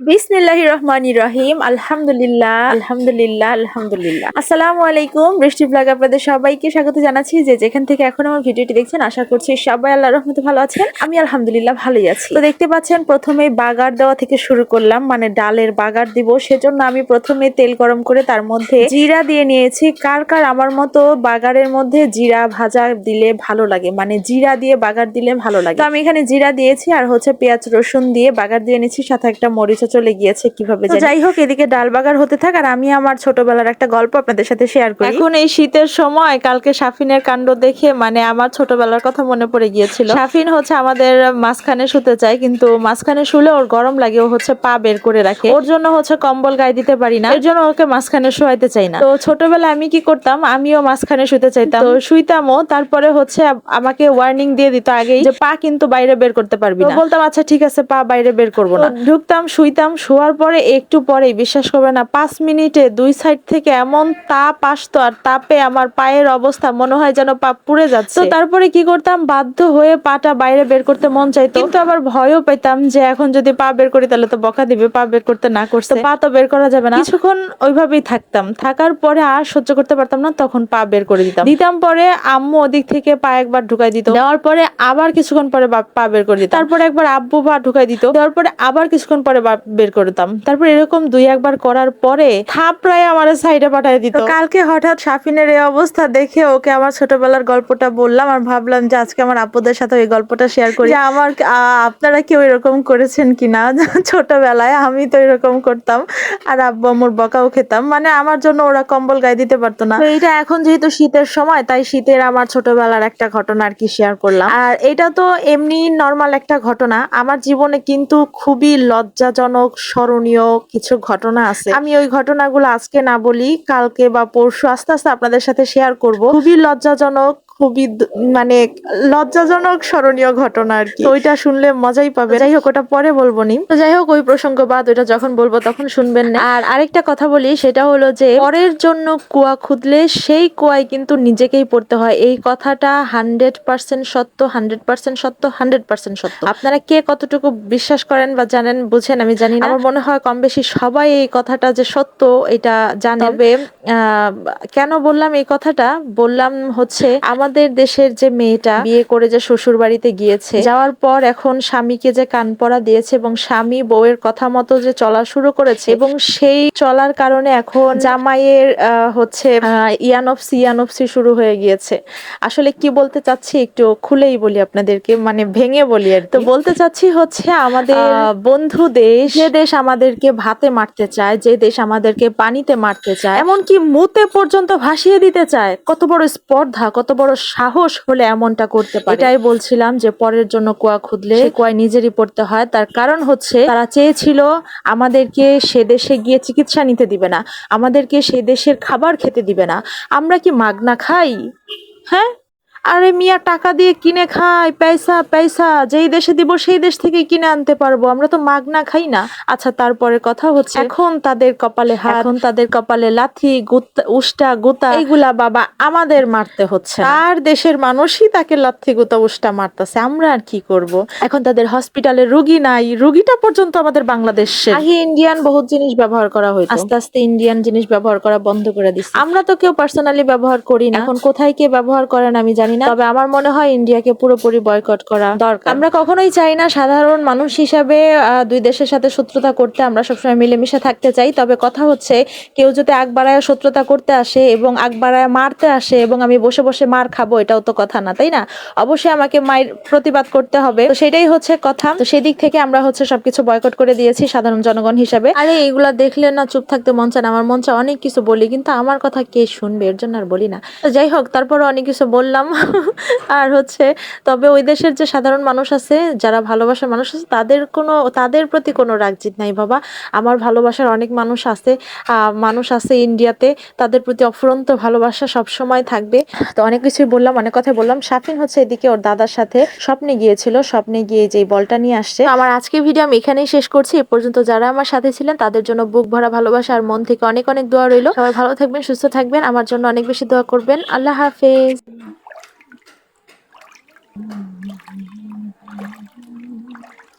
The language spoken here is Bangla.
বিসমিল্লাহ রহমান রহিম আলহামদুলিল্লাহ আলহামদুলিল্লাহ আলহামদুলিল্লাহ। আসসালামু আলাইকুম, বৃষ্টি ব্লগ আপনাদের সবাইকে স্বাগত জানাচ্ছি যে যেখান থেকে এখন আমার ভিডিওটি দেখছেন, আশা করছি সবাই আল্লাহ রহমতে ভালো আছেন। আমি আলহামদুলিল্লাহ ভালোই আছি। তো দেখতে পাচ্ছেন, প্রথমে বাগার দেওয়া থেকে শুরু করলাম মানে ডালের বাগার দিব। সেজন্য আমি প্রথমে তেল গরম করে তার মধ্যে জিরা দিয়ে নিয়েছি। কার কার আমার মতো বাগারের মধ্যে জিরা ভাজা দিলে ভালো লাগে? মানে জিরা দিয়ে বাগার দিলে ভালো লাগে। তো আমি এখানে জিরা দিয়েছি আর হচ্ছে পেঁয়াজ রসুন দিয়ে বাগার দিয়ে নিয়েছি সাথে একটা মরিচা চলে গিয়েছে কীভাবে যাই হোক এদিকে ডাল বাগার হতে থাক আর আমি আমার ছোটবেলার একটা গল্প আপনাদের সাথে শেয়ার করি। এখন এই শীতের সময় কালকে সাফিনের কাণ্ড দেখে মানে আমার ছোটবেলার কথা মনে পড়ে গিয়েছিল। সাফিন হচ্ছে আমাদের মাঝখানে শুতে চায় কিন্তু মাঝখানে শুলে ওর গরম লাগে ও হচ্ছে পা বের করে রাখে। ওর জন্য হচ্ছে কম্বল গায়ে দিতে পারি না। এর জন্য ওকে মাঝখানে শোয়াইতে চাই না। তো ছোটবেলায় আমি কি করতাম? আমিও মাঝখানে শুতে চাইতাম। তো শুইতামও তারপরে হচ্ছে আমাকে ওয়ার্নিং দিয়ে দিত আগেই যে পা কিন্তু বাইরে বের করতে পারবি না। বলতাম আচ্ছা ঠিক আছে পা বাইরে বের করব না। ঢুকতাম শুইতাম শোয়ার পরে একটু পরে বিশ্বাস করবে না পাঁচ মিনিটে দুই সাইড থেকে এমন তাপ আসতো আর তাপে আমার পায়ের অবস্থা মনে হয় যেন পা পুড়ে যাচ্ছে। তো তারপরে কি করতাম বাধ্য হয়ে পাটা বাইরে বের করতে মন চাইতো। কিন্তু আবার ভয়ও পেতাম যে এখন যদি পা বের করি তাহলে তো বকা দিবে পা বের করতে না করছে। পা তো বের করা যাবে না। কিছুক্ষণ ওইভাবেই থাকতাম থাকার পরে আর সহ্য করতে পারতাম না তখন পা বের করে দিতাম। দিতাম পরে আম্মু ওদিক থেকে পা একবার ঢুকাই দিত। দেওয়ার পরে আবার কিছুক্ষণ পরে পা বের করে দিত তারপরে একবার আব্বু পা ঢুকাই দিত। দেওয়ার পরে আবার কিছুক্ষণ পরে বের করতাম তারপর এরকম দুই একবার করার পরে থাপড়ায় আমার সাইডে পাঠিয়ে দিত। কালকে হঠাৎ সাফিনের এই অবস্থা দেখে ওকে আমার ছোটবেলার গল্পটা বললাম আর ভাবলাম যে আজকে আমার আপুদের সাথে ওই গল্পটা শেয়ার করি। আমার আপনারা কেউ এরকম করেছেন কিনা? ছোটবেলায় আমি তো এরকম করতাম আর আব্বু আম্মুর বকাও খেতাম। মানে আমার জন্য ওরা কম্বল গায়ে দিতে পারতো না। এটা এখন যেহেতু শীতের সময় তাই শীতের আমার ছোটবেলার একটা ঘটনা আর কি শেয়ার করলাম। আর এটা তো এমনি নর্মাল একটা ঘটনা। আমার জীবনে কিন্তু খুবই লজ্জাজনক স্মরণীয় কিছু ঘটনা আছে। আমি ওই ঘটনাগুলো আজকে না বলি, কালকে বা পরশু আস্তে আস্তে আপনাদের সাথে শেয়ার করব। খুবই লজ্জাজনক খুবই মানে লজ্জাজনক স্মরণীয় ঘটনা আর কি। ওইটা শুনলে মজাই পাবে। যাই হোক ওটা পরে বলব নি তো যাই হোক ওই প্রসঙ্গ বাদ ওইটা যখন বলব তখন শুনবেন না। আর আরেকটা কথা বলি সেটা হলো যে পরের জন্য কুয়া খুদলে সেই কুয়ায় কিন্তু নিজেকেই পড়তে হয়। এই কথাটা হান্ড্রেড পার্সেন্ট সত্য হান্ড্রেড পার্সেন্ট সত্য হান্ড্রেড পার্সেন্ট সত্য। আপনারা কে কতটুকু বিশ্বাস করেন বা জানেন বুঝেন আমি জানি না। আমার মনে হয় কম বেশি সবাই এই কথাটা যে সত্য এটা জানাবে আহ, কেন বললাম এই কথাটা? বললাম হচ্ছে আমাদের দেশের যে মেয়েটা বিয়ে করে যে শ্বশুর বাড়িতে গিয়েছে যাওয়ার পর এখন স্বামীকে যে কান পড়া দিয়েছে এবং স্বামী বউয়ের কথা মতো যে চলা শুরু করেছে এবং সেই চলার কারণে এখন জামাইয়ের হচ্ছে আহ, ইয়ানফসি ইয়ানফসি শুরু হয়ে গিয়েছে। আসলে কি বলতে চাচ্ছি একটু খুলেই বলি আপনাদেরকে মানে ভেঙে বলি আর তো বলতে চাচ্ছি হচ্ছে আমাদের বন্ধু দেশ যে দেশ আমাদেরকে ভাতে মারতে চায় যে দেশ আমাদেরকে পানিতে মারতে চায় এমনকি মুতে পর্যন্ত ভাসিয়ে দিতে চায়। কত বড় স্পর্ধা কত বড় সাহস হলে এমনটা করতে পারে। এটাই বলছিলাম যে পরের জন্য কুয়া খুদলে সে কুয়ায় নিজেরই পড়তে হয়। তার কারণ হচ্ছে তারা চেয়েছিল আমাদেরকে সে দেশে গিয়ে চিকিৎসা নিতে দিবে না। আমাদেরকে সে দেশের খাবার খেতে দিবে না। আমরা কি মাগনা খাই? হ্যাঁ? আরে মিয়া টাকা দিয়ে কিনে খাই পয়সা পয়সা যেই দেশে দিব সেই দেশ থেকে কিনে আনতে পারব আমরা তো মাগনা খাই না। আচ্ছা তারপরে কথা হচ্ছে এখন তাদের কপালে হাত এখন তাদের কপালে লাথি উষ্টা গুতা এইগুলা বাবা আমাদের মারতে হচ্ছে তার দেশের মানুষই তাকে লাথি গুতা উষ্টা মারতেছে আমরা আর কি করব? এখন তাদের হসপিটালে রুগী নাই রুগীটা পর্যন্ত আমাদের বাংলাদেশের। আগে ইন্ডিয়ান বহুত জিনিস ব্যবহার করা হইতো। আস্তে আস্তে ইন্ডিয়ান জিনিস ব্যবহার করা বন্ধ করে দিচ্ছে আমরা তো কেউ পার্সোনালি ব্যবহার করি না। এখন কোথায় কে ব্যবহার করেন আমি জানি না। তবে আমার মনে হয় ইন্ডিয়াকে পুরোপুরি বয়কট করা দরকার। আমরা কখনোই চাই না সাধারণ মানুষ হিসাবে দুই দেশের সাথে শত্রুতা করতে আমরা সবসময় মিলেমিশে থাকতে চাই। তবে কথা হচ্ছে কেউ যদি আগ বাড়ায় শত্রুতা করতে আসে এবং আগ বাড়ায় মারতে আসে এবং আমি বসে বসে মার খাব এটাও তো কথা না তাই না? অবশ্যই আমাকে মায়ের প্রতিবাদ করতে হবে। তো সেটাই হচ্ছে কথা। তো সেদিক থেকে আমরা হচ্ছে সবকিছু বয়কট করে দিয়েছি সাধারণ জনগণ হিসাবে। আরে এইগুলা দেখলে না চুপ থাকতে মন চায় না। আমার মন চায় অনেক কিছু বলি কিন্তু আমার কথা কে শুনবে? এর জন্য আর বলি না। তো যাই হোক তারপর অনেক কিছু বললাম। আর হচ্ছে, তবে ওই দেশের যে সাধারণ মানুষ আছে, যারা ভালোবাসার মানুষ আছে, তাদের কোনো, তাদের প্রতি কোনো রাগজিত নাই বাবা। আমার ভালোবাসার অনেক মানুষ আছে মানুষ আছে ইন্ডিয়াতে, তাদের প্রতি অফুরন্ত ভালোবাসা সব সময় থাকবে। তো অনেক কিছুই বললাম, অনেক কথা বললাম। সাফিন হচ্ছে এদিকে ওর দাদার সাথে স্বপ্নে গিয়েছিল, স্বপ্নে গিয়ে যে বলটা নিয়ে আসছে। আমার আজকে ভিডিও আমি এখানেই শেষ করছি। এ পর্যন্ত যারা আমার সাথে ছিলেন, তাদের জন্য বুক ভরা ভালোবাসা আর মন থেকে অনেক অনেক দোয়া রইল। সবাই ভালো থাকবেন, সুস্থ থাকবেন। আমার জন্য অনেক বেশি দোয়া করবেন। আল্লাহ হাফেজ। みずみずみず。